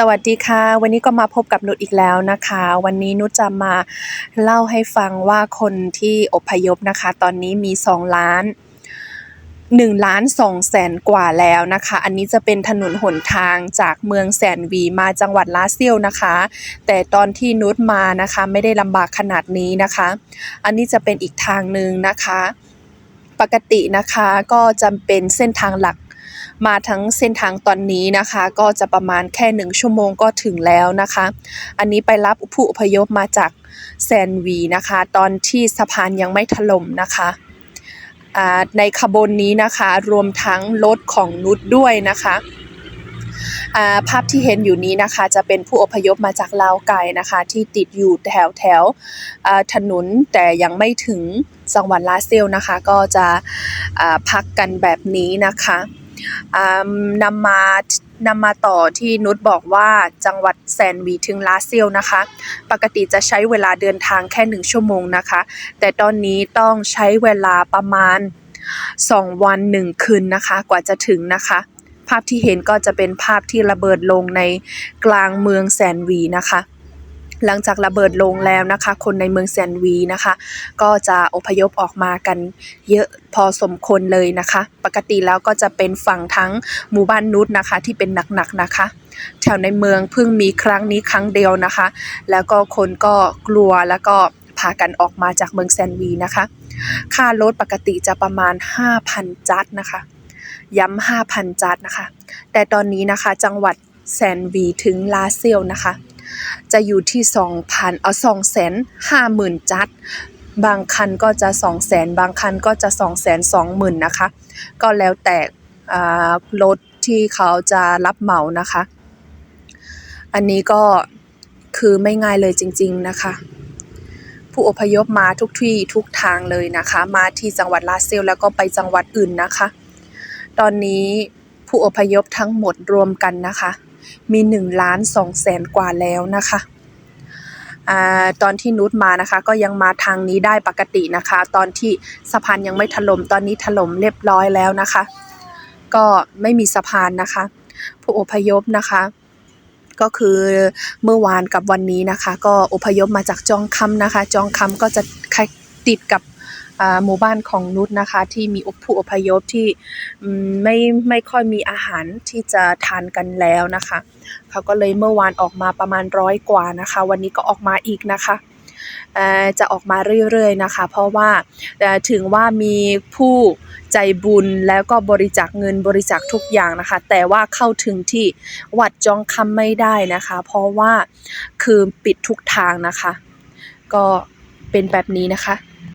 สวัสดีค่ะ วันนี้ก็มาพบกับนุชอีกแล้วนะคะ วันนี้นุชจะมาเล่าให้ฟังว่าคนที่อพยพนะคะ ตอนนี้มี 2 ล้าน1ล้าน2แสนกว่าแล้วนะคะ อันนี้จะเป็นถนนหนทางจากเมืองแสนวีมาจังหวัดลาเซียวนะคะ แต่ตอนที่นุชมานะคะไม่ได้ลำบากขนาดนี้นะคะ อันนี้จะเป็นอีกทางหนึ่งนะคะ ปกตินะคะก็จะเป็นเส้นทางหลัก มาทั้งเส้นทางตอนนี้นะคะ ก็จะประมาณแค่หนึ่งชั่วโมงก็ถึงแล้วนะคะ อันนี้ไปรับผู้อพยพมาจากแซนวีนะคะ ตอนที่สะพานยังไม่ถล่มนะคะในขบวนนี้นะคะรวมทั้งรถของนุชด้วยนะคะาภาพที่เห็นอยู่นี้นะคะจะเป็นผู้อพยพมาจากลาวไก่นะคะ ที่ติดอยู่แถวแถวถนนแต่ยังไม่ถึงจังหวัดลาเซลนะคะ ก็จะพักกันแบบนี้นะคะ นำมานำมาต่อที่นุชบอกว่าจังหวัดแซนวีถึงลาเซียวนะคะ ปกติจะใช้เวลาเดินทางแค่หนึ่งชั่วโมงนะคะ แต่ตอนนี้ต้องใช้เวลาประมาณ 2 วัน1คืนนะคะ กว่าจะถึงนะคะ ภาพที่เห็นก็จะเป็นภาพที่ระเบิดลงในกลางเมืองแซนวีนะคะ หลังจากระเบิดลงแล้วนะคะ คนในเมืองแซนวีนะคะ ก็จะอพยพออกมากันเยอะพอสมควรเลยนะคะ ปกติแล้วก็จะเป็นฝั่งทั้งหมู่บ้านนุชนะคะ ที่เป็นหนักๆนะคะ แถวในเมืองเพิ่งมีครั้งนี้ครั้งเดียวนะคะ แล้วก็คนก็กลัวแล้วก็พากันออกมาจากเมืองแซนวีนะคะ ค่ารถปกติจะประมาณ 5,000 จัดนะคะ ย้ำ5,000 จัดนะคะ แต่ตอนนี้นะคะจังหวัดแซนวีถึงลาเซียวนะคะ จะอยู่ที่ 2,000 เอา250,000 จัด บางคันก็จะ200,000บางคันก็จะ220,000นะคะ ก็แล้วแต่รถที่เขาจะรับเหมานะคะ อันนี้ก็คือไม่ง่ายเลยจริง ๆนะคะ ผู้อพยพมาทุกที่ทุกทางเลยนะคะ มาที่จังหวัดลาเซลแล้วก็ไปจังหวัดอื่นนะคะ ตอนนี้ผู้อพยพทั้งหมดรวมกันนะคะมี1ล้าน2แสนกว่าแล้วนะคะอ่าตอนที่นุชมานะคะ ก็ยังมาทางนี้ได้ปกตินะคะ ตอนที่สะพานยังไม่ถล่มตอนนี้ถล่มเรียบร้อยแล้วนะคะ ก็ไม่มีสะพานนะคะ ผู้อพยพนะคะ ก็คือเมื่อวานกับวันนี้นะคะ ก็อพยพมาจากจองคำนะคะ จองคำก็จะ ติดกับหมู่บ้านของนุชนะคะ ที่มีผู้อพยพที่ไม่ไม่ค่อยมีอาหารที่จะทานกันแล้วนะคะเขาก็เลยเมื่อวานออกมาประมาณร้อยกว่านะคะ วันนี้ก็ออกมาอีกนะคะจะออกมาเรื่อยๆนะคะ เพราะว่าถึงว่ามีผู้ใจบุญแล้วก็บริจาคเงินบริจาคทุกอย่างนะคะ แต่ว่าเข้าถึงที่วัดจองคำไม่ได้นะคะ เพราะว่าคือปิดทุกทางนะคะ ก็ เป็นแบบนี้นะคะ